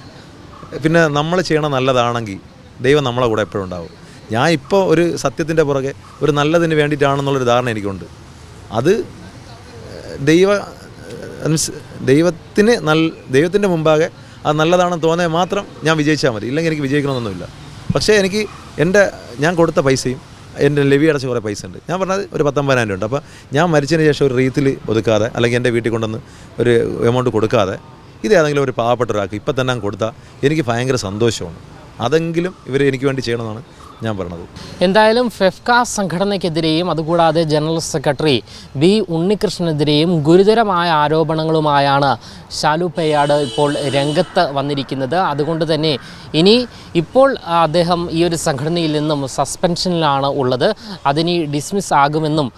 Speaker 1: പിന്നെ നമ്മൾ ചെയ്യണം നല്ലതാണെങ്കിൽ ദൈവം നമ്മളെ കൂടെ എപ്പോഴും ഉണ്ടാവും. ഞാൻ ഇപ്പോൾ ഒരു സത്യത്തിന്റെ പുറകെ ഒരു നല്ലതിന് വേണ്ടിയിട്ടാണെന്നുള്ളൊരു ധാരണ എനിക്കുണ്ട്. അത് ദൈവ മീൻസ് ദൈവത്തിന് നല്ല ദൈവത്തിന്റെ മുമ്പാകെ അത് നല്ലതാണെന്ന് തോന്നിയാൽ മാത്രം ഞാൻ വിജയിച്ചാൽ മതി. ഇല്ലെങ്കിൽ എനിക്ക് വിജയിക്കണമെന്നൊന്നുമില്ല. പക്ഷേ എനിക്ക് എന്റെ ഞാൻ കൊടുത്ത പൈസയും എന്റെ ലെവി അടച്ച കുറേ പൈസ ഉണ്ട്. ഞാൻ പറഞ്ഞത് ഒരു പത്തൊമ്പതിനായിരം ഉണ്ട് അപ്പോൾ ഞാൻ മരിച്ചതിന് ശേഷം ഒരു റീത്തിൽ ഒതുക്കാതെ അല്ലെങ്കിൽ എന്റെ വീട്ടിൽ കൊണ്ടുവന്ന് ഒരു എമൗണ്ട് കൊടുക്കാതെ ഇത് ഏതെങ്കിലും ഒരു പാവപ്പെട്ട ഒരാൾക്ക് ഇപ്പം തന്നെ കൊടുത്താൽ എനിക്ക് ഭയങ്കര സന്തോഷമാണ്. അതെങ്കിലും ഇവർ എനിക്ക് വേണ്ടി ചെയ്യണമെന്നാണ് ഞാൻ പറഞ്ഞത്
Speaker 2: എന്തായാലും ഫെഫ്ക സംഘടനയ്ക്കെതിരെയും അതുകൂടാതെ ജനറൽ സെക്രട്ടറി ബി ഉണ്ണികൃഷ്ണനെതിരെയും ഗുരുതരമായ ആരോപണങ്ങളുമായാണ് ശാലു പേയാട് ഇപ്പോൾ രംഗത്ത് വന്നിരിക്കുന്നത്. അതുകൊണ്ട് തന്നെ ഇനി ഇപ്പോൾ അദ്ദേഹം ഈ ഒരു സംഘടനയിൽ നിന്നും സസ്പെൻഷനിലാണ് ഉള്ളത്. അതിനി ഡിസ്മിസ് ആകുമെന്നും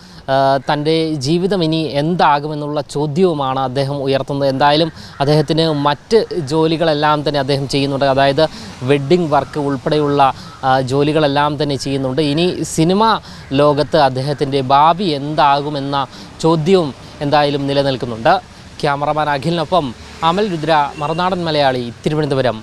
Speaker 2: തന്റെ ജീവിതം ഇനി എന്താകുമെന്നുള്ള ചോദ്യവുമാണ് അദ്ദേഹം ഉയർത്തുന്നത്. എന്തായാലും അദ്ദേഹത്തിന് മറ്റ് ജോലികളെല്ലാം തന്നെ അദ്ദേഹം ചെയ്യുന്നുണ്ട്. അതായത് വെഡ്ഡിംഗ് വർക്ക് ഉൾപ്പെടെയുള്ള ജോലികളെല്ലാം തന്നെ ചെയ്യുന്നുണ്ട്. ഇനി സിനിമ ലോകത്ത് അദ്ദേഹത്തിന്റെ ഭാവി എന്താകുമെന്ന ചോദ്യവും എന്തായാലും നിലനിൽക്കുന്നുണ്ട്. ക്യാമറമാൻ അഖിലിനൊപ്പം അമൽ രുദ്ര മറുനാടൻ മലയാളി തിരുവനന്തപുരം.